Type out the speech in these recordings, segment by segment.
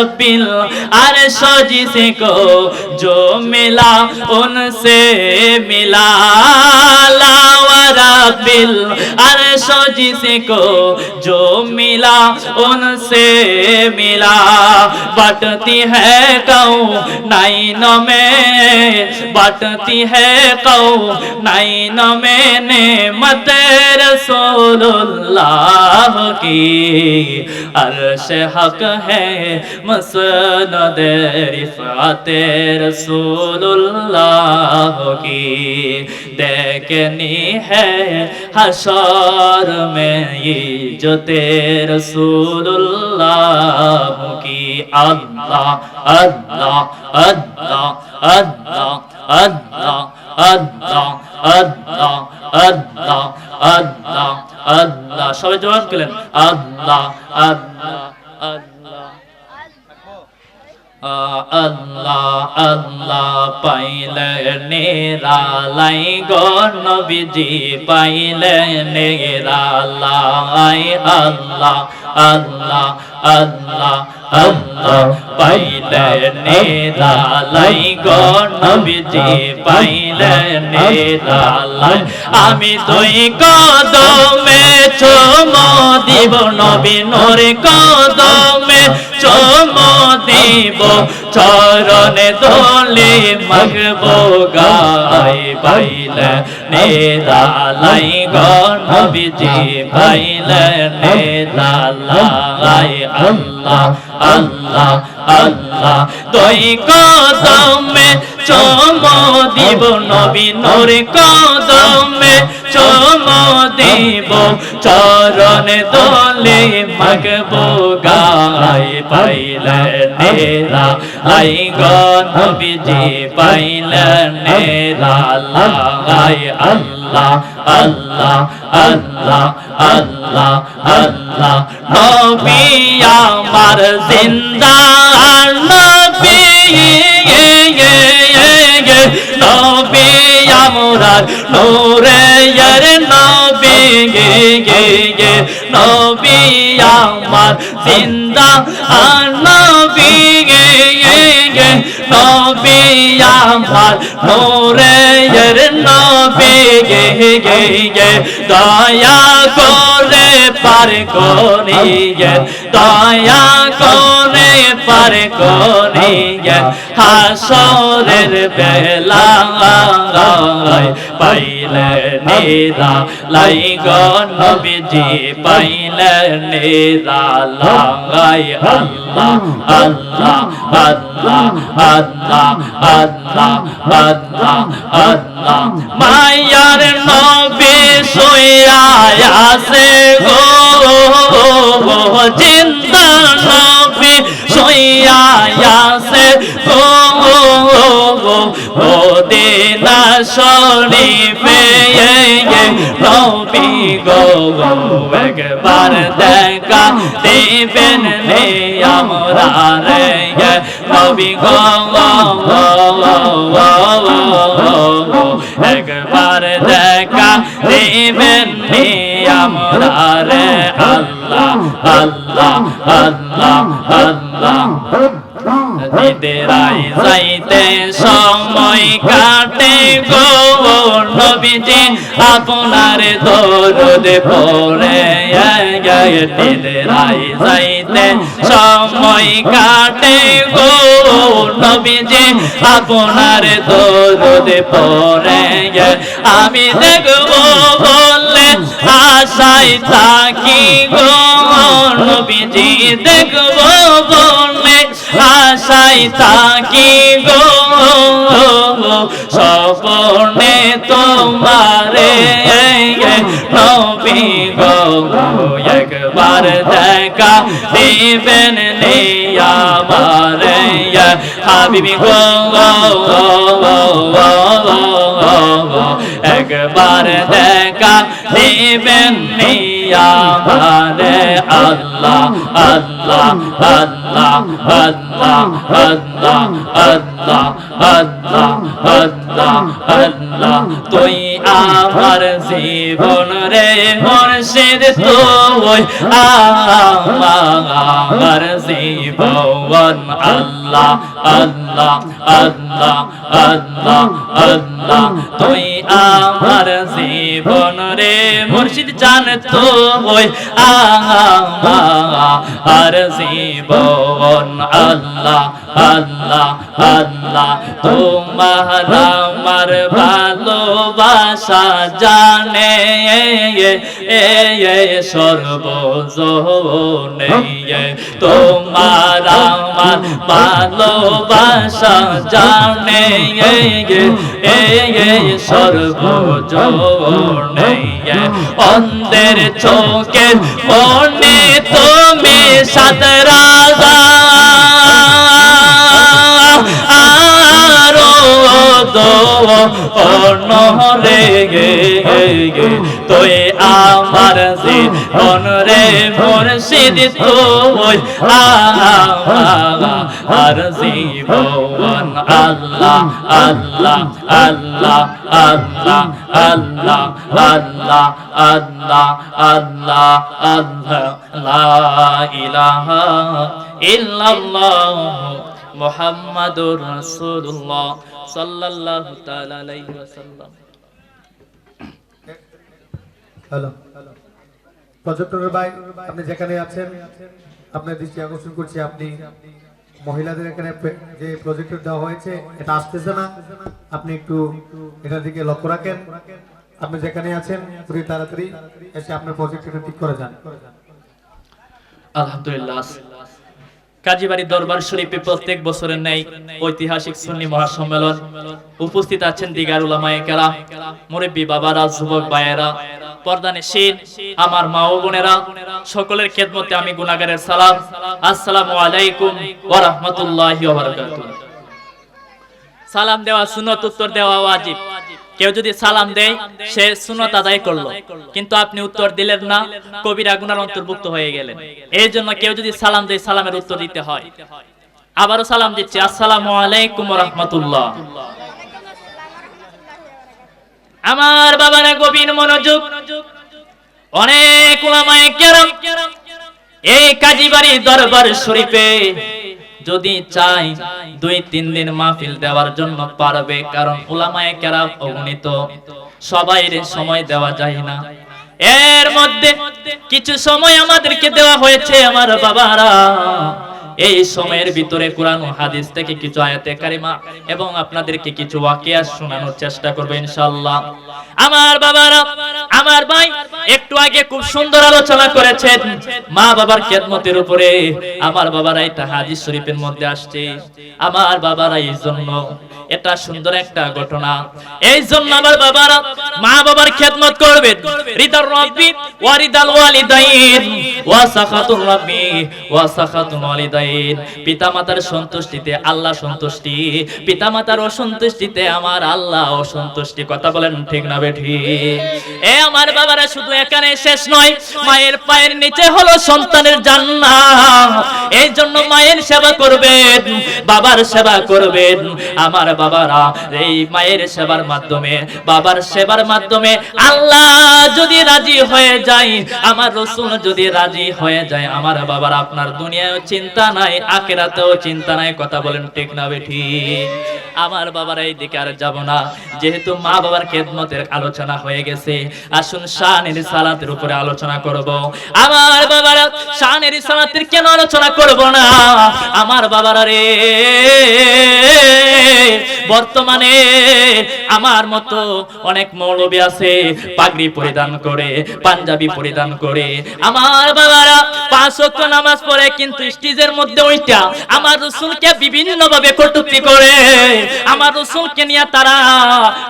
Bill अर्श जिसको जो मिला, उनसे मिला। लावरा बिल अर्श जिसको जो मिला, उनसे मिला। बटती है कौ? नाइन में बटती है कौ? नाइन में नेमत रसूलुल्लाह की। अर्श हक है মসনদের ফাতে রসুল্লাহ কি দেখনি হসর মেয়ে জোতে রসুল্লাহ কি? আল্লাহ আল্লাহ আল্লাহ আল্লাহ আল্লাহ আল্লাহ আল্লাহ আল্লাহ আল্লাহ আল্লাহ। সবাই জবাব করলেন আল্লাহ আল্লাহ আল্লাহ। আল্লাহ আল্লাহ পাইলে নেরালাই গো নবীজি পাইলে নেরালাই আল্লাহ। আল্লাহ আল্লাহ আল্লাহ পাইলে নেরালাই গণবিজি পাইলে নেরালাই আমি তুই কদমে চম দিব নবী, নরে কদমে চম দিব চরণে দোলে মগবো গাই পাইলে নেদালাই গণবিজি পাইলে নেদালাই আল্লাহ আল্লাহ আল্লাহ। তুই কদমে চমো দিব নবী নোর কদমে, চমো দিব চরণ দোলে মগবো গাই পাইলে নেরা লাই গনবিজি পাইলে নেরা লাই আল্লাহ আল্লাহ আল্লাহ আল্লাহ আল্লাহ, নবী আমার জিন্দা নবী নবী আমরার নূরে নবী গে গে নবী আমার জিন্দা নবী গে গে নবী আমার নূরে নবী গে গে গে দয়া করে পার করিয়ে দয়া করে পার করিয়ে হাসরের বেলা পাইলে নেরা লাই গনবিজি পাইলে নেরা লাই আল্লাহ আল্লাহ আল্লাহ আল্লাহ আল্লাহ আল্লাহ। আল্লাহ মায়ার নবী সোয়া আছে গো, জিন্দা নবী সোয়া আছে গো। ও দিনা শরীফে নবী গো। একবার দেখা দেবেন নে আমরা রে নবী গো একবার দেখা দেবেন নে আমরা রে। আল্লাহ আল্লাহ আল্লাহ আল্লাহ। সময় কাটে গো নবীজি। আপনার দরুদ পড়ে যাইতে সময় কাটে গো নবীজি। আপনার দরুদ পড়ে আমি দেখব বললে আশাই থাকি গো নবীজি। দেখব আশাই থাকি গো সপনে তোমারে, নবী গো, একবার দেখা দিবেন আমারে, হাবিবি গো, একবার দেখা দিবেন আমারে, আল্লাহ আল্লাহ আল্লাহ আল্লাহ আল্লাহ আল্লাহ আল্লাহ আল্লাহ আল্লাহ আল্লাহ তুই আমার জীবন রে মুর্শিদ তুই আমার জীবন আল্লাহ আল্লাহ আল্লাহ আল্লাহ আল্লাহ তুই আমার জীবন রে মুর্শিদ জান তুই আমার জীবন, আল্লাহ আল্লাহ আল্লাহ, তোমার আমার ভালোবাসা জানে, এ সর্বজনে তোমার আমার ভালোবাসা জানে, এ সর্বজনে অন্ধের চোখে মনে में सतरा आरो दो और नहरे गे गे तो ये জীবন রে মুর্শিদ তুই আমার জীবন আল্লাহ আল্লাহ আল্লাহ আল্লাহ আল্লাহ আল্লাহ আল্লাহ আল্লাহ আল্লাহ লা ইলাহা ইল্লাল্লাহ মুহাম্মাদুর রাসূলুল্লাহ সাল্লাল্লাহু তাআলা আলাইহি ওয়াসাল্লাম। হ্যালো প্রজেক্টরের ভাই, আপনি যেখানে আছেন, আপনার দৃষ্টি আকর্ষণ করছি, আপনি মহিলাদের এখানে যে প্রজেক্টর দেওয়া হয়েছে, এটা আসতেছে না। আপনি একটু এটার দিকে লক্ষ্য রাখেন। আপনি যেখানে আছেন, খুবই তাড়াতাড়ি এসে আপনার প্রজেক্টটা ঠিক করে যান। আলহামদুলিল্লাহ কাজীবাড়ি দরবার শরীফে প্রত্যেক বছরের ন্যায় ঐতিহাসিক সুন্নি মহাসম্মেলন উপস্থিত আছেন দিগার উলামায়ে কেরাম, মুরব্বী বাবারা, যুবক ভাইয়েরা, পর্দানে শীন, আমার মা ও বোনেরা, সকলের খেদমতে আমি সালাম। আসসালামু আলাইকুম ওয়া রাহমাতুল্লাহি ওয়া বারাকাতুহু। সালাম দেওয়া, সুন্নত উত্তর দেওয়া ওয়াজিব। কেউ যদি সালাম দেয় সে সুনত আদায় করল। কিন্তু আপনি উত্তর দিলেন না কবিরা গুনার অন্তর্ভুক্ত হয়ে গেলেন। এই জন্য কেউ যদি সালাম দেয় সালামের উত্তর দিতে হয়। আবারও সালাম দিচ্ছি আসসালামু আলাইকুম রাহমাতুল্লাহ। আমার বাবারা গভীর মনোযোগ অনেক উলামায়ে কেরাম এই কাজীবাড়ি দরবার শরীফে যদি চাই, দুই, তিন দিন মাহফিল দেওয়ার জন্য পারবে, কারণ উলামায়ে কেরাম অগণিত। সবাই সময় দেওয়া যায় না। এর মধ্যে কিছু সময় আমাদেরকে দেওয়া হয়েছে আমার বাবারা। এই সময়ের ভিতরে কোরআন ও হাদিস থেকে কিছু আয়াতে কারিমা এবং আপনাদেরকে কিছু ওয়াকিয়া শোনানোর চেষ্টা করব ইনশাআল্লাহ। আমার বাবারা, আমার ভাই একটু আগে খুব সুন্দর আলোচনা করেছেন, মা বাবার খেদমতের উপরে। আমার বাবারা এটা হাদিস শরীফের মধ্যে আসছে। আমার বাবারা এই জন্য এটা সুন্দর একটা ঘটনা। এই জন্য আমার বাবারা মা বাবার খেদমত করবেন রিদার রব্বি ওয়ারিদাল ওয়ালিদাইন। ওয়া সাখাতুর রব্বি ওয়া সাখাতুল ওয়ালিদাইন। পিতামাতার সন্তুষ্টিতে আল্লাহ সন্তুষ্টি, পিতামাতার অসন্তুষ্টিতে আমার আল্লাহ অসন্তুষ্টি। কথা বলেন ঠিক না বেঠি? এ আমার বাবারা শুধু এখানে শেষ নয়, মায়ের পায়ের নিচে হলো সন্তানের এই জন্য মায়ের সেবা করবেন, বাবার সেবা করবেন। আমার বাবারা, এই মায়ের সেবার মাধ্যমে, বাবার সেবার মাধ্যমে আল্লাহ যদি রাজি হয়ে যায়, আমার রসুল যদি রাজি হয়ে যায়, আমার বাবার, আপনার দুনিয়ায় চিন্তা নাই, আখেরাতেও চিন্তা নাই, কথা বলেন ঠিক না বেঠি। আমার বাবার এই দিকে আর যাব না, যেহেতু মা বাবার খেদমতের আলোচনা হয়ে গেছে, আসুন শানের সালাতের উপরে আলোচনা করব। আমার বাবারা শানের সালাতের কেন আলোচনা করব না? আমার বাবারা রে, বর্তমানে আমার মতো অনেক মৌলবী আছে, পাগড়ি পরিধান করে, পাঞ্জাবি পরিধান করে। আমার বাবারা পাঁচ নামাজ পড়ে, কিন্তু স্টেজের মধ্যে ওইটা। আমার রসুলকে বিভিন্ন ভাবে কটূক্তি করে, আমার রসুলকে নিয়ে তারা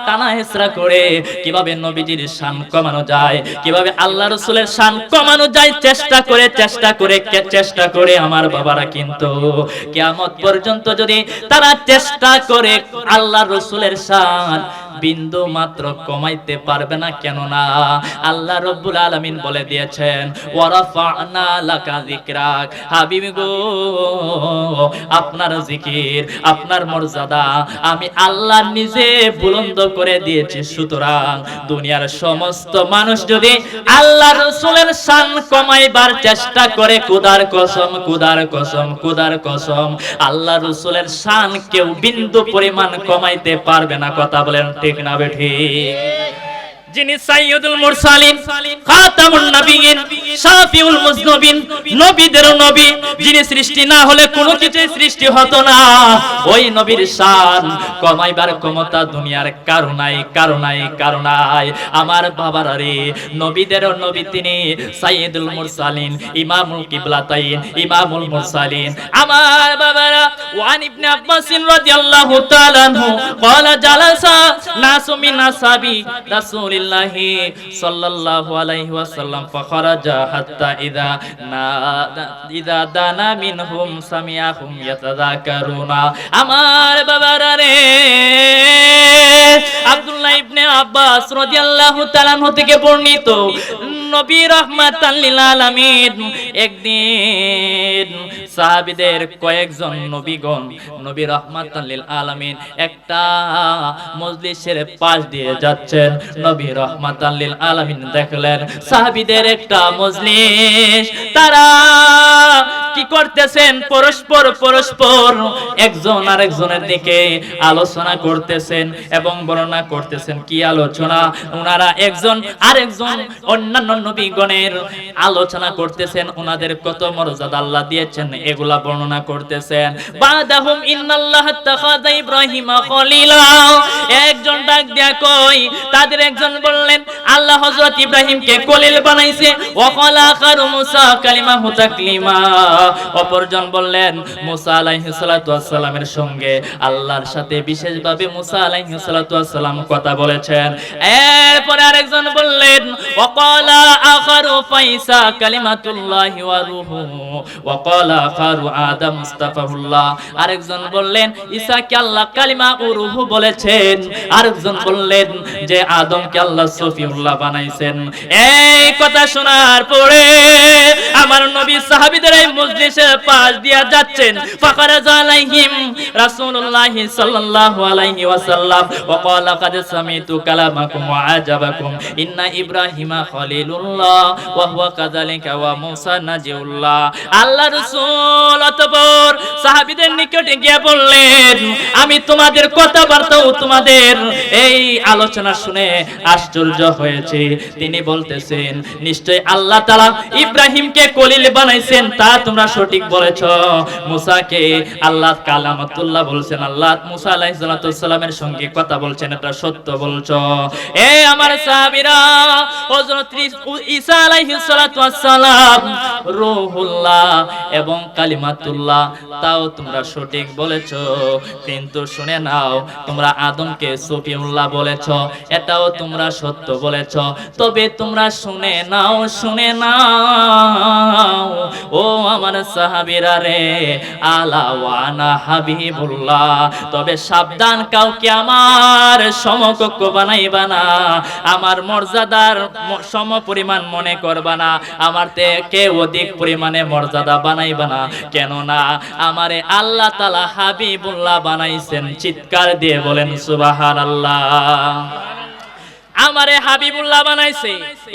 টানা হেসরা করে। কীভাবে নবীজির শান কমানো যায়, কীভাবে আল্লাহ রসুলের শান কমানো যায়, চেষ্টা করে চেষ্টা করে চেষ্টা করে, আমার বাবারা কিন্তু কিয়ামত পর্যন্ত যদি তারা চেষ্টা করে আল্লাহ রসুলের শান বিন্দু মাত্র কমাইতে পারবে না, কেননা আল্লাহ রব্বুল আলামিন বলে দিয়েছেন ওয়ারাফা'না লাকা যিকরাক। হাবিব গো, আপনার জিকির, আপনার মর্যাদা আমি আল্লাহ নিজে বুলন্দ করে দিয়েছি, সুতরাং দুনিয়ার সমস্ত মানুষ যদি আল্লাহ রসুলের শান কমাইবার চেষ্টা করে, কুদার কসম কুদার কসম কুদার কসম, আল্লাহ রসুলের শান কেউ বিন্দু পরিমাণ কমাইতে পারবে না, কথা বলেন ঠিক না বেঠি যিনি সাইয়দুল মুরসালিন, খাতামুন নবীন শাফিউল মুজনবিন, নবীদের নবী, যিনি সৃষ্টি না হলে কোনো কিছু সৃষ্টি হতো না। ওই নবীর শান কমাইবার ক্ষমতা দুনিয়ার কারণাই কারণাই কারণাই আমার বাবার রে, নবীদের নবী তিনি সাইয়দুল মুরসালিন, ইমামুল কিবলাতাইন, ইমামুল মুরসালিন। আমার বাবারা, ওয়ান ইবনে আব্বাস রাদিয়াল্লাহু তাআলা আনহু ক্বালা জালাসা নাসু মিন আসহাবি রাসূলিল্লাহ রাসূলিল্লাহ সাল্লাল্লাহু আমার আব্দুল্লাহ ইবনে আব্বাস রাদিয়াল্লাহু তাআলা থেকে বর্ণিত, নবী লিল আলামিন, একদিন সাহাবীদের কয়েকজন নবীগণ, নবী রহমাতাল লিল আলামিন একটা মজলিসের পাশ দিয়ে যাচ্ছেন, নবী রাহমাতাল লিল আলামিন দেখলেন সাহাবীদের একটা মজলিস তারা কি করতেছেন? পরস্পর পরস্পর একজন আরেকজনের দিকে আলোচনা করতেছেন এবং বর্ণনা করতেছেন। কি আলোচনা? ওনারা একজন আরেকজন অন্যান্য নবীগণের আলোচনা করতেছেন। ওনাদের কত মর্যাদা আল্লাহ দিয়েছেন, এগুলা বর্ণনা করতেছেন। বাদাহুম ইন্নাল্লাহ তাখাযা ইব্রাহিমা খলিলা। একজন ডাক দিয়া কই তাদের একজন বললেন, আল্লাহ হযরত ইব্রাহিমকে খলিল বানাইছে। ওয়া খালাকা মুসা কালিমাহু তাকলিমা। অপরজন বললেন, মুসা আলাইহিস সালাতু ওয়াসসালামের সঙ্গে আল্লাহর সাথে বিশেষভাবে মুসা আলাইহিস সালাতু ওয়াসসালাম কথা বলেছেন। এরপরে আরেকজন বললেন, ওয়াকালা আদম মুস্তাফাহুল্লাহ। আরেকজন বললেন আল্লাহ কালিমা ও বলেছেন? আরেকজন বললেন, যে আল্লাহ সফিউল্লাহ বানাইছেন। এই কথা শোনার পরে আমার নবী সাহাবীদের এই মজলিসের পাশ দিয়া যাচ্ছেন। ফাকারাজ আলাইহিম রাসূলুল্লাহ সাল্লাল্লাহু আলাইহি ওয়াসাল্লাম। ওয়া ক্বালা কাদ সামিতু কালামাকুম ওয়া আজাবাকুম ইন্না ইব্রাহিমা খলিলুল্লাহ ওয়া হুয়া কাযালিকা ওয়া মূসা নাজিউল্লাহ। আল্লাহ রাসূল অতঃপর সাহাবীদের নিকটে গিয়ে বললেন, আমি তোমাদের কথাবার্তাও তোমাদের এই আলোচনা শুনে আশ্চর্য হয়েছে। তিনি বলতেছেন নিশ্চয় আল্লাহ তাআলা ইব্রাহিমকে কলিল বানাইছেন, তা তোমরা সঠিক বলেছ। মুসাকে আল্লাহ কালামাতুল্লাহ বলছেন, আল্লাহ মুসা আলাইহিস সঙ্গে কথা বলছেন, এটা সত্য বলছো। এ আমার সাহাবীরা এবং কালিমাতুল্লাহ, তাও তোমরা সঠিক বলেছ। কিন্তু শুনে নাও, তোমরা আদমকে সফিউল্লাহ বলেছ, এটাও তোমরা সত্য বলেছ। তবে তোমরা শুনে নাও শুনে নাও। ও আমার সাহাবীরা রে আলা ওয়ানা হাবিবুল্লাহ, তবে সাবধান কাউকে আমার সমকক্ষ বানাইবা না, আমার মর্যাদার সম পরিমাণ মনে করবা না, আমার থেকে অধিক পরিমাণে মর্যাদা বানাইবা না, কেননা আমারে আল্লাহ তালা হাবিবুল্লাহ বানাইছেন, চিৎকার দিয়ে বলেন আল্লাহ আমারে হাবিবুল্লাহ বানাইছে,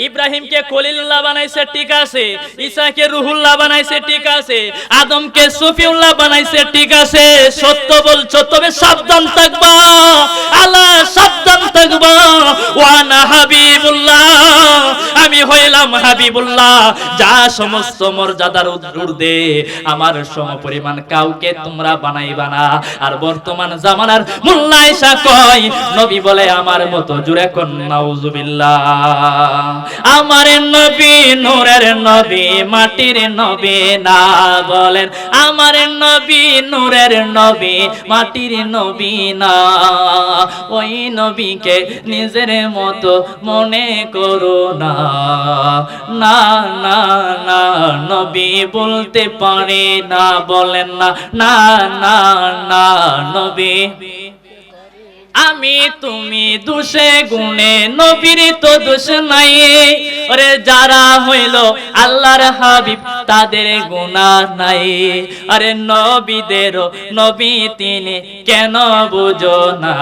ইব্রাহিমকে খলিলুল্লাহ বানাইছে, ঠিক আছে। ঈসাকে রুহুল্লাহ বানাইছে, ঠিক আছে। আদমকে সফিউল্লাহ বানাইছে, ঠিক আছে। সত্য বলছো তবে সাবধান থাকবা। আল্লাহ, সাবধান থাকবা। ওয়ানা হাবিবুল্লাহ, আমি হইলাম হাবিবুল্লাহ। যা সমস্ত মর্যাদার উর্ধে আমার সম পরিমাণ কাউকে তোমরা বানাইবা না। আর বর্তমান জামানার মোল্লা ঈসা কয়, নবী বলে আমার মতো জুড়ে কোন নাউজুবিল্লাহ। আমার নবী নূরের নবী, মাটির নবী না বলেন। আমার নবী নূরের নবী, মাটির নবী না। ওই নবীকে নিজের মতো মনে করো না। না না নবী বলতে পারে না, বলেন না। না না না, নবী। আমি তুমি দোষে গুণে নবীর তো দোষ নাই। ওরে যারা হইল আল্লাহর হাবিব, তাদের গুণা নাই। আরে নবীদের নবী তিনি কেন বুঝো না?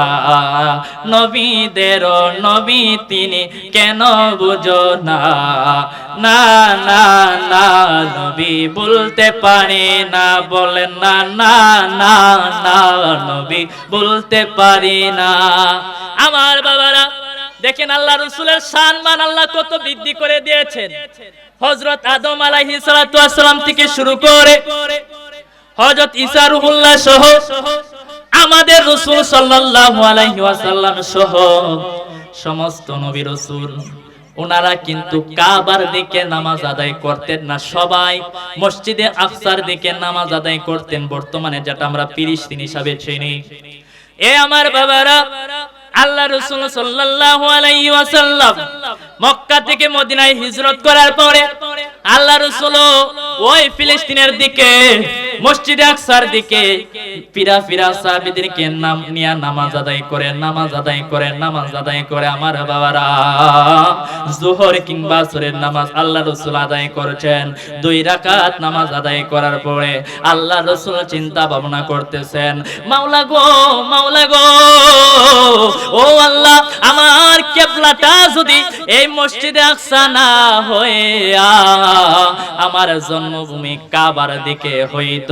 নবীদের নবী তিনি কেন বুঝো না? না না না, নবী বলতে পারে না, বলেন না না না না, নবী বলতে পারি না। আমার বাবারা, দেখেন আল্লাহ রসুলের সম্মান আল্লাহ কত বৃদ্ধি করে দিয়েছেন। হজরত আদম আলাইহি সালাম থেকে শুরু করে হজরত রুহুল্লাহ সহ আমাদের রসুল সাল্লাল্লাহু আলাইহি ওয়াসাল্লাম সহ সমস্ত নবী রসুল ওনারা কিন্তু কাবার দিকে নামাজ আদায় করতেন না, সবাই মসজিদে আকসার দিকে নামাজ আদায় করতেন, বর্তমানে যেটা আমরা ফিলিস্তিন হিসাবে চিনি। এ আমার বাবারা, আল্লাহ রসুল ওয়াসাল্লাম মক্কা থেকে মদিনায় হিজরত করার পরে আল্লাহ রসুল ওই ফিলিস্তিনের দিকে মসজিদে আকসার দিকে ফিরা ফিরা সাহাবীদেরকে নাম নিয়ে নামাজ আদায় করে, নামাজ আদায় করে, নামাজ আদায় করে। আমার বাবারা, জোহর কিংবা আসরের নামাজ আল্লাহ রসুল আদায় করেছেন। দুই রাকাত নামাজ আদায় করার পরে আল্লাহ রসুল চিন্তা ভাবনা করতেছেন, মাওলা গো মাওলা গো, ও আল্লাহ, আমার কেবলাটা যদি এই মসজিদে আকসা না হয়ে আমার জন্মভূমি কাবার দিকে হইতো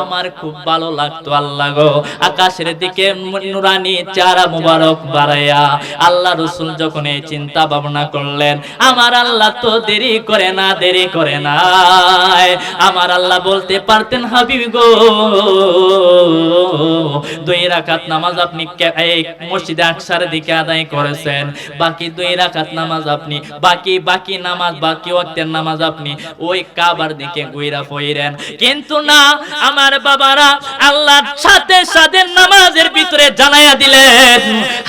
আমার খুব ভালো লাগতো, আল্লাহ গো। আকাশের দিকে নুরানি চারা মুবারক বাড়াইয়া আল্লাহ রসুল যখন এই চিন্তা ভাবনা করলেন, আমার আল্লাহ তো দেরি করে না, দেরি করে না আমার আল্লাহ বলতে পারতেন, হাবিব গো, দুই রাকাত নামাজ আপনি মসজিদে আকসার দিকে আদায় করেছেন, বাকি দুই রাকাত নামাজ আপনি, বাকি বাকি নামাজ, বাকি ওয়াক্তের নামাজ আপনি ওই কাবার দিকে গুইরা ফইরেন। কিন্তু না আমার বাবারা আল্লাহর সাথে সাথে নামাজের ভিতরে জানাইয়া দিলেন,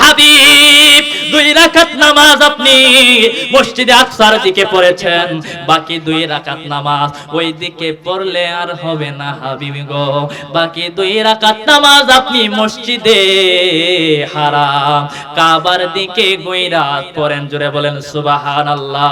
হাবিব, দুই রাকাত নামাজ আপনি মসজিদে আকসার দিকে পড়েছেন, বাকি দুই রাকাত নামাজ ওই দিকে পড়লে আর হবে না হাবিব গো। বাকি দুই রাকাত নামাজ আপনি মসজিদে হারাম, কাবার দিকে গৈরাত পড়েন, জোরে বলেন সুবহানাল্লাহ।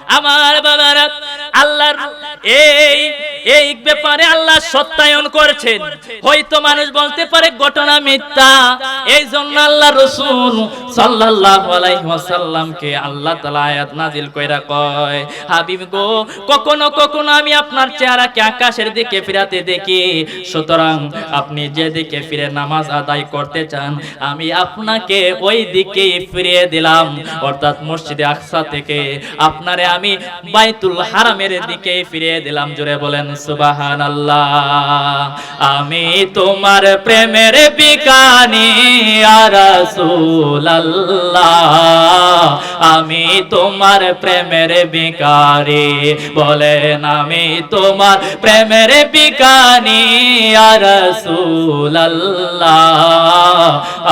আমার বাবারা, আল্লাহর এই এই ব্যাপারে আল্লাহ সত্যায়ন করেছেন। হয়তো মানুষ বলতে পারে ঘটনা মিথ্যা। এই জন্য আল্লাহ আলাইহি ওয়াসাল্লামকে আল্লাহ নাজিল কইরা কয়, হাবিব গো, কখনো কখনো আমি আপনার চেহারাকে আকাশের দিকে ফিরাতে দেখি। সুতরাং আপনি যে দিকে ফিরে নামাজ আদায় করতে চান, আমি আপনাকে ওই দিকে ফিরিয়ে দিলাম। অর্থাৎ মসজিদে আকসা থেকে আপনারে আমি বাইতুল হারামের দিকে ফিরিয়ে দিলাম। জোরে বলেন, সুবহানাল্লাহ। আমি তোমার প্রেমের বিকানি আর রাসূলুল্লাহ। আমি তোমার প্রেমের বিকারি, বলেন, আমি তোমার প্রেমের বিকানি আর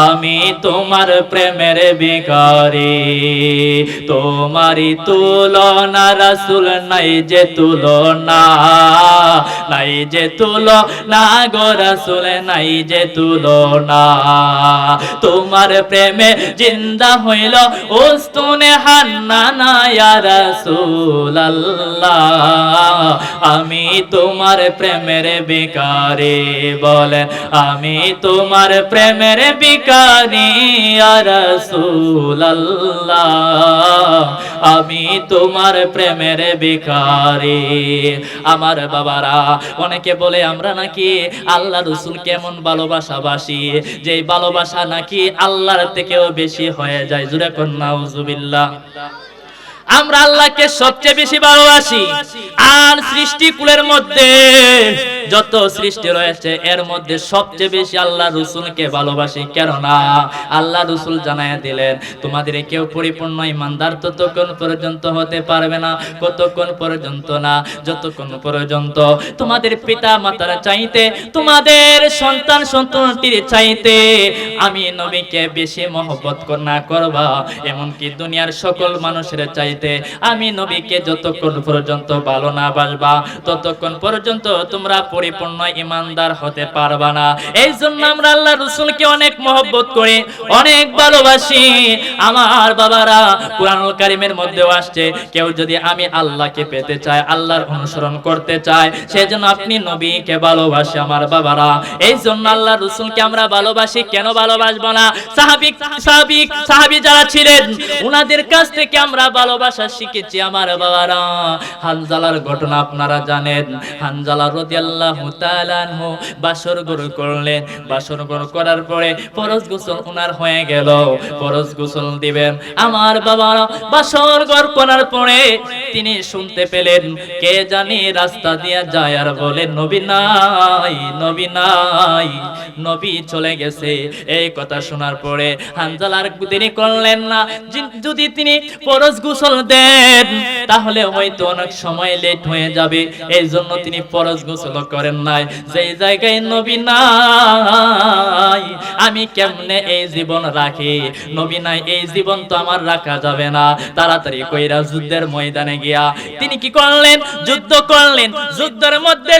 আমি তোমার প্রেমের বিকারি, তোমারই তুলনা রাসূল, নাই যে তুলনা। নাই যে তুলনা গো রাসূল, নাই যে তুলনা। তোমার প্রেমে জিন্দা হইল উস্তুনে হান্নানা ইয়া রাসূলুল্লাহ। আমি তোমার প্রেমের বিকারে বলেন, আমি তোমার প্রেমের বিকারি ইয়া রাসূলুল্লাহ। আমি তোমার প্রেমের বিকারি আমার বাবারা, অনেকে বলে আমরা নাকি আল্লাহ রসুল কেমন ভালোবাসা বাসি যে ভালোবাসা নাকি আল্লাহর থেকেও বেশি হয়ে যায়। জুড়ে কন্যা আমরা আল্লাহকে সবচেয়ে বেশি ভালোবাসি। আর সৃষ্টি কুলের মধ্যে যত সৃষ্টি রয়েছে, এর মধ্যে সবচেয়ে বেশি আল্লাহ রসুলকে ভালোবাসি। কেননা আল্লাহ রসুল জানায় দিলেন, তোমাদের কেউ পরিপূর্ণ ইমানদার ততক্ষণ পর্যন্ত হতে পারবে না, কতক্ষণ পর্যন্ত না, যতক্ষণ পর্যন্ত তোমাদের পিতা মাতার চাইতে, তোমাদের সন্তান সন্তানটির চাইতে আমি নবীকে বেশি মহব্বত না করবা। এমনকি দুনিয়ার সকল মানুষের চাইতে আমি নবীকে যতক্ষণ পর্যন্ত ভালো না বাসবা, ততক্ষণ পর্যন্ত তোমরা পরিপূর্ণ ইমানদার হতে পারবা না। এই জন্য আমরা আল্লাহ রসুলকে অনেক মহব্বত করি, অনেক ভালোবাসি। আমার বাবারা কোরআনুল কারিমের মধ্যেও আসছে, কেউ যদি আমি আল্লাহকে পেতে চায় আল্লাহর অনুসরণ করতে চায় সেজন্য আপনি নবীকে ভালোবাসে আমার বাবারা। এই জন্য আল্লাহ রসুলকে আমরা ভালোবাসি, কেন ভালোবাসবো না? সাহাবিক সাহাবিক সাহাবি যারা ছিলেন, উনাদের কাছ থেকে আমরা ভালোবাসা শিখেছি আমার বাবারা। হানজালার ঘটনা আপনারা জানেন। হানজালা রাদিয়াল্লাহু তাআলা আনহু বাসর গরু করলেন। বাসর গরু করার পরে ফরজ গোসল ওনার হয়ে গেল। ফরজ গোসল দিবেন। আমার বাবা বাসর ঘর করার পরে তিনি শুনতে পেলেন। কে জানি রাস্তা দিয়ে যায় আর বলে, নবী নাই নবী নাই, নবী চলে গেছে। এই কথা শোনার পরে হানজালার দেরি করলেন না। যদি তিনি ফরজ গোসল দেন, তাহলে হয়তো অনেক সময় লেট হয়ে যাবে। এই জন্য তিনি ফরজ গোসল করেন নাই। যেই জায়গায় নবী নাই, আমি কেমনে এই জীবন রাখি? নবী নাই, এই জীবন তো আমার রাখা যাবে না। তাড়াতাড়ি কইরা যুদ্ধের ময়দানে গিয়া তিনি কি করলেন? যুদ্ধ করলেন। যুদ্ধের মধ্যে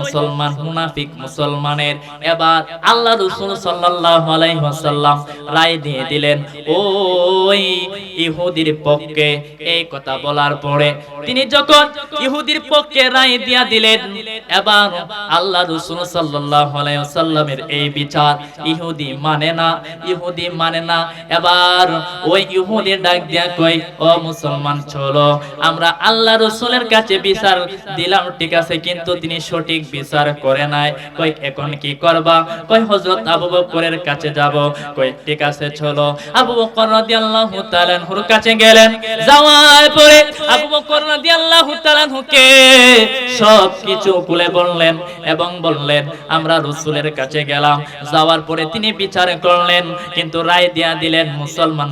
মুসলমান, মুনাফিক মুসলমানের। এবার আল্লাহ রাসূল সাল্লাল্লাহু রায় দিয়ে দিলেন, ওই ইহুদির পক্ষে এই কথা বলার পরে তিনি যখন ইহুদির পক্ষে রায় দিয়া দিলেন, এবার আল্লাহ রাসূল সাল্লাল্লাহু এই বিচার ইহুদি মানে না, ইহুদি মানে না। এবার ওই ইহুদি ডাক দিয়া কই ও মুসলমান চলো আমরা আল্লাহ রসুলের কাছে বিচার দিলাম, ঠিক আছে, কিন্তু তিনি সঠিক বিচার করে নাই। কই, এখন কি করবা? কই, হযরত আবু বকরের কাছে যাব। কই, ঠিক আছে, চলো। আবু বকর রাদিয়াল্লাহু তাআলা আনহুর কাছে গেলেন। যাওয়ার পরে আবু বকর রাদিয়াল্লাহু তাআলা আনহুকে সব কিছু খুলে বললেন এবং বললেন, আমরা রসুলের কাছে গেলাম। যাওয়ার পরে তিনি বিচার করলেন, কিন্তু রায় দিয়া দিলেন, মুসলমান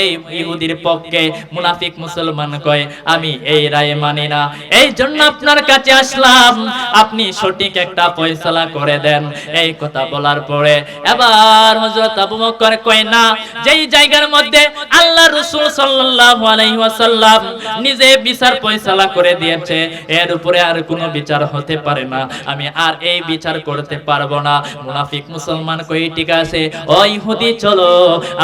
এই ইহুদির পক্ষে মুনাফিক মুসলমান কয় আমি এই রায় মানি না। এই জন্য আপনার কাছে আসলাম। আপনি সঠিক একটা ফয়সালা করে দেন। এই কথা বলার পরে এবার হযরত আবু বকর কয়, না, যেই জায়গার মধ্যে আল্লাহ রাসূল সাল্লাল্লাহু আলাইহি ওয়াসাল্লাম নিজে বিচার ফয়সালা করে দিয়েছে, এর উপরে আর কোনো বিচার হতে পারে না। আমি আর এই বিচার করতে পারব না। মুনাফিক মুসলমান কই, ঠিক আছে, ও ইহুদি, চলো।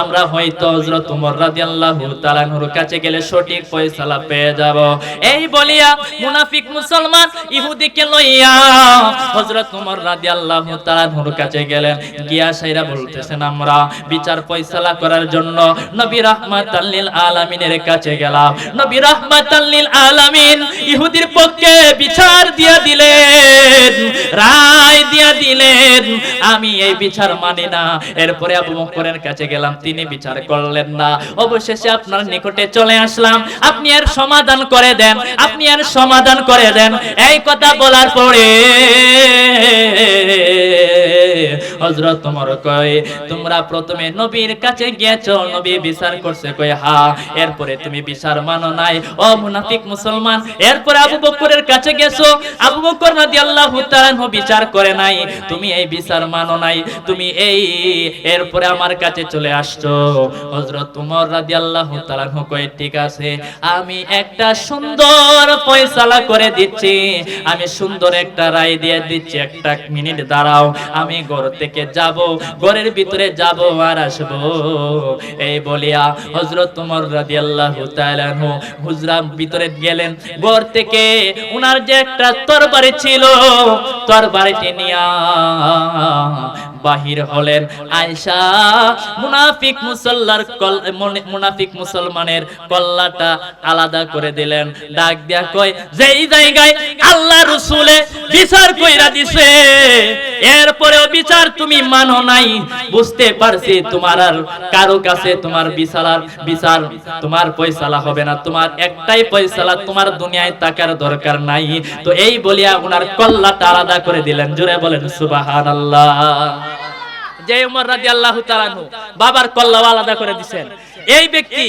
আমরা হয়তো হযরত ওমর রাদিয়াল্লাহু তাআলা নূর কাছে গেলে সঠিক ফয়সালা পেয়ে যাব। এই বলিয়া মুনাফিক মুসলমান ইহুদিকে লইয়া হযরত ওমর রাদিয়াল্লাহু তাআলা নূর কাছে গেলেন। গিয়া সাইরা বলতেছেন, আমরা বিচার ফয়সালা করার জন্য নবী রাহমাতাল লিল আলামিনের কাছে গেলাম। নবী রাহমাতাল লিল আলামিন ইহুদির পক্ষে বিচার দিয়া দিলেন, রায় দিয়া দিলেন। আমি এই বিচার মানি না। এরপরে আবু বকরের কাছে গেলাম, তিনি বিচার করলেন না। অবশেষে আপনার নিকটে চলে আসলাম। আপনি এর সমাধান করে দেন। আপনি এর সমাধান করে দেন। এই কথা বলার পরে হযরত তোমার কয়, তোমরা প্রথমে নবীর কাছে গিয়েছো, নবী বিচার করছে। কয়, হা, এরপরে তুমি বিচার মানো নাই। ও মুনাফিক মুসলমান, এরপরে আবু বকরের কাছে গেছো। আবু বকর রাদিয়াল্লাহু তাআলা বিচার করে নাই। তুমি এই বিচার মানো নাই। তুমি এই, এরপরে আমার কাছে চলে আসছো। হযরত উমর রাদিয়াল্লাহু তাআলা কয়, ঠিক আছে, আমি একটা সুন্দর ফয়সালা করে দিচ্ছি। আমি সুন্দর একটা রায় দিয়ে দিচ্ছি। একটা মিনিট দাঁড়াও, আমি ঘর থেকে যাব, ঘরের ভিতরে যাব আর আসব। এই বলিয়া উমর রাদিয়াল্লাহু তাআলা আনহু হুজরা ভিতরে গেলেন। ঘর থেকে উনার যে একটা তরবারি ছিল, তরবারিটি নিয়া বাহির হলেন। আয়েশা, মুনাফিক মুসল্লার মুনাফিক মুসলমানের কল্লাটা আলাদা করে দিলেন। ডাক দিয়া কয়, যেই জায়গায় আল্লাহ রসুলে বিচার কইরা দিছে, এরপরেও বিচার তুমি মানো নাই। বুঝতে পারছি তোমার আর কারও কাছে তোমার বিচার বিচার, তোমার পয়সালা হবে না। তোমার একটাই পয়সালা তোমার দুনিয়ায় টাকার দরকার নাই। তো এই বলিয়া ওনার কল্লাটা আলাদা করে দিলেন। জোরে বলেন, সুবহানাল্লাহ। যে উমর রাজি আল্লাহ বাবার কল্লাও আলাদা করে দিবেন এই ব্যক্তি,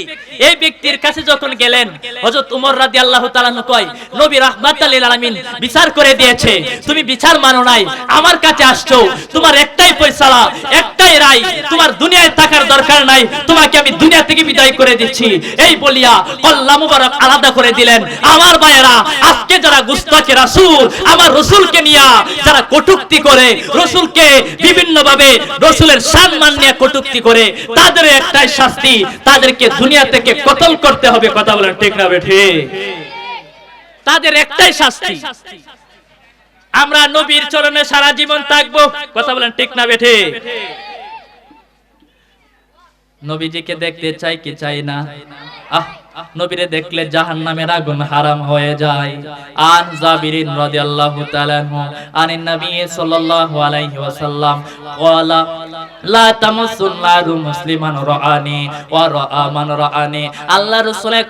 এই ব্যক্তির কাছে যখন গেলেন, হযরত উমর রাদিয়াল্লাহু তাআলা কয়, নবী রাহমাতাল আলামিন, বিচার করে দিয়েছে। তুমি বিচার মানো নাই। আমার কাছে আসছো। তোমার একটাই ফয়সালা, একটাই রায়। তোমার দুনিয়ায় থাকার দরকার নাই। তোমাকে আমি দুনিয়া থেকে বিদায় করে দিচ্ছি। এই বলিয়া কল্লা মুবারক আলাদা করে দিলেন। আমার ভাইয়েরা, আজকে যারা গুস্তাকে রাসূল, আমার রসুলকে নিয়া যারা কটুক্তি করে, রসুলকে বিভিন্ন ভাবে রসুলের সম্মান নিয়ে কটুক্তি করে তাদের একটাই শাস্তি তাদেরকে দুনিয়া থেকে কতল করতে হবে কথা বলেন ঠিক না বেঠে? তাদের একটাই শাস্তি। আমরা নবীর চরণে সারা জীবন থাকব, কথা বলেন ঠিক না বেঠে? নবীজিকে দেখতে চাই কি চাই না? আহ নবীরে দেখলে জাহান্নামের আগুন হারাম হয়ে যায়। আন জাবিরিন নবী সাল্লাল্লাহু আলাইহি ওয়াসাল্লাম ওয়ালা লা তামাসসুন নারু মুসলিমান রাআনি ওয়া রাআ মান রাআনি।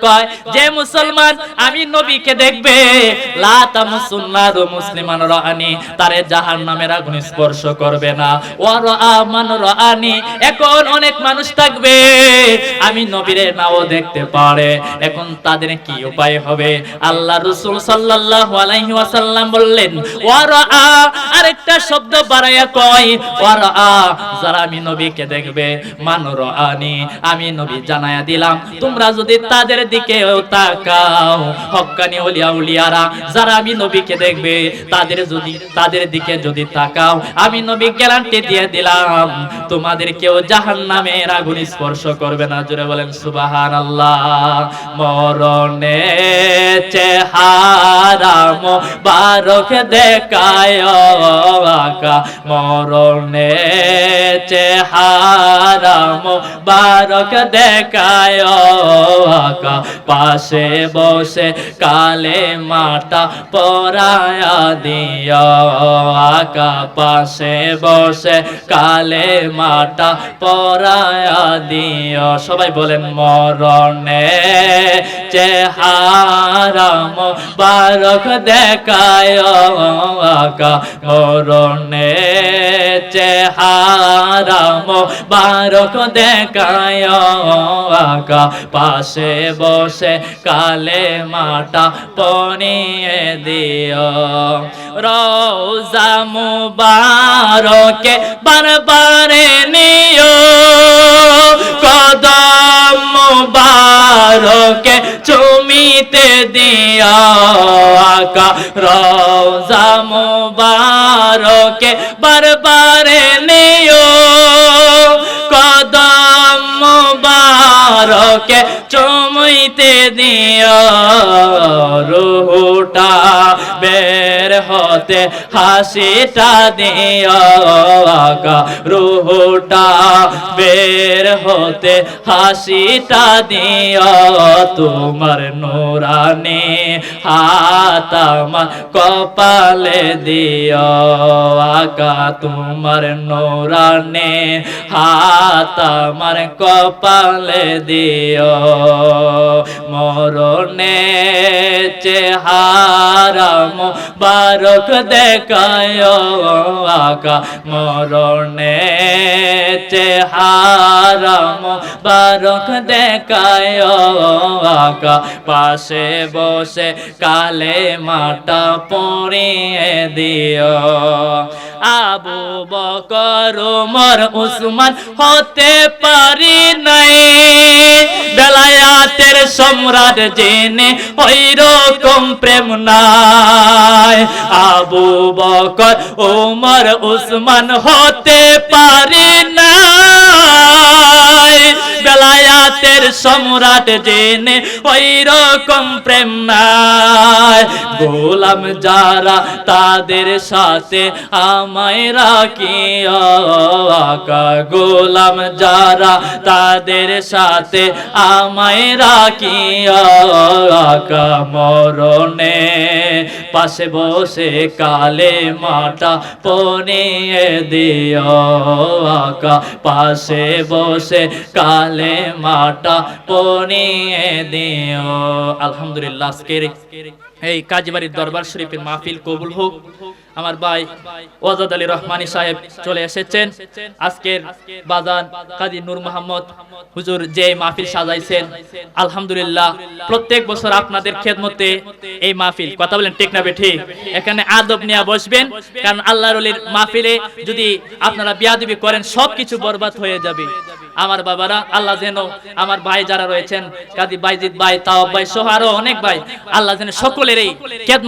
কয়, যে মুসলমান আমি নবীকে দেখবে, লা তামাসসুন নারু মুসলিমান রাআনি, তারে আগুন স্পর্শ করবে না। ওয়া রাআ মান রাআনি, এখন অনেক মানুষ থাকবে, আমি নবীরে নাও দেখতে পারে। এখন তাদের কি উপায় হবে? আল্লাহ রসুল ওয়াসাল্লাম বললেন আরেকটা শব্দ বাড়াইয়া কয় যারা আমি নবীকে দেখবে মানর আনি আমি নবী জানায়া দিলাম, তোমরা যদি তাদের দিকে তাকাও ওলিয়া উলিয়ারা, যারা আমি নবীকে দেখবে, তাদের যদি, তাদের দিকে যদি তাকাও, আমি নবী গ্যারান্টি দিয়ে দিলাম তোমাদের কেউ জাহান্নামের আগুন স্পর্শ করবে না। জুড়ে বলেন, সুবহানাল্লাহ মরণে চেহারাম বারক দেখায় আকা। মরণে চেহারাম বারক দেখায় পাশে বসে কালে মাটা পরায়া দিও আকা। পাশে বসে কালে মাটা পরায়া দিও সবাই বলেন মরণে চেহারাম বারক দেখায় আকা। মরণে চেহারাম বারক দেখায় আকা। পাশে বসে কালে মাটা পনিয়ে দিও। রোজা মুবারকে বারবারে নিও। মুবারকে চুমিতে দিয়া আকা। রওজা মোবারকে বারবারে নিও। কদম মুবারকে চুমিতে দিও রুহুটা বের হতে হাসিটা দিও আকা রুহুটা বের হতে হাসিটা দিও তোমার নোরানে হাত আমার কপালে দিও আকা তোমার নোরানে হাত আমার কপালে দিও। মরণে চেহারাম বারক দেখায় আকা মরণে চেহারাম বারক দেখায় আকা পাশে বসে কালে মাটা পড়িয়ে দিও। আবু বকর, উমর, উসমান হতে পারি নাই। বেলায়াতের সম্রাট জেনে ওই রকম প্রেম নাই। আবু বকর ওমর উসমান হতে পারে না বেলায়াতে রাতের সম্রাট জেনে ওই রকম প্রেম নাই। গোলাম যারা তাদের সাথে আমায় রাখিও, আকা গোলাম যারা তাদের সাথে আমায় রাখিও, আকা মরণে পাশে বসে কালে মাটা পনিয়ে দিও, আকা পাশে বসে কালে মাটা পনিয়ে দিও। আলহামদুলিল্লাহ আজকের এই কাজবাড়ির দরবার শরীফের মাহফিল কবুল হোক। আমার ভাই ওয়াজাদ আলী রহমানী সাহেব চলে এসেছেন। আজকের বাজান কাজী নূর মোহাম্মদ হুজুর যে মাহফিল সাজাইছেন, আলহামদুলিল্লাহ। প্রত্যেক বছর আপনাদের খেদমতে এই মাহফিল। কথা বলেন ঠিক না বে ঠিক এখানে আদব নিয়ে বসবেন, কারণ আল্লাহর মাহফিলে যদি আপনারা বিয়াদবি করেন, সবকিছু বরবাদ হয়ে যাবে। আমার বাবারা, আল্লাহ যেন আমার ভাই যারা রয়েছেন, কাজী বাইজিৎ ভাই, তাওয়াব ভাই, সহ আরও অনেক ভাই, আল্লাহ যেন সকলের এই খেদমত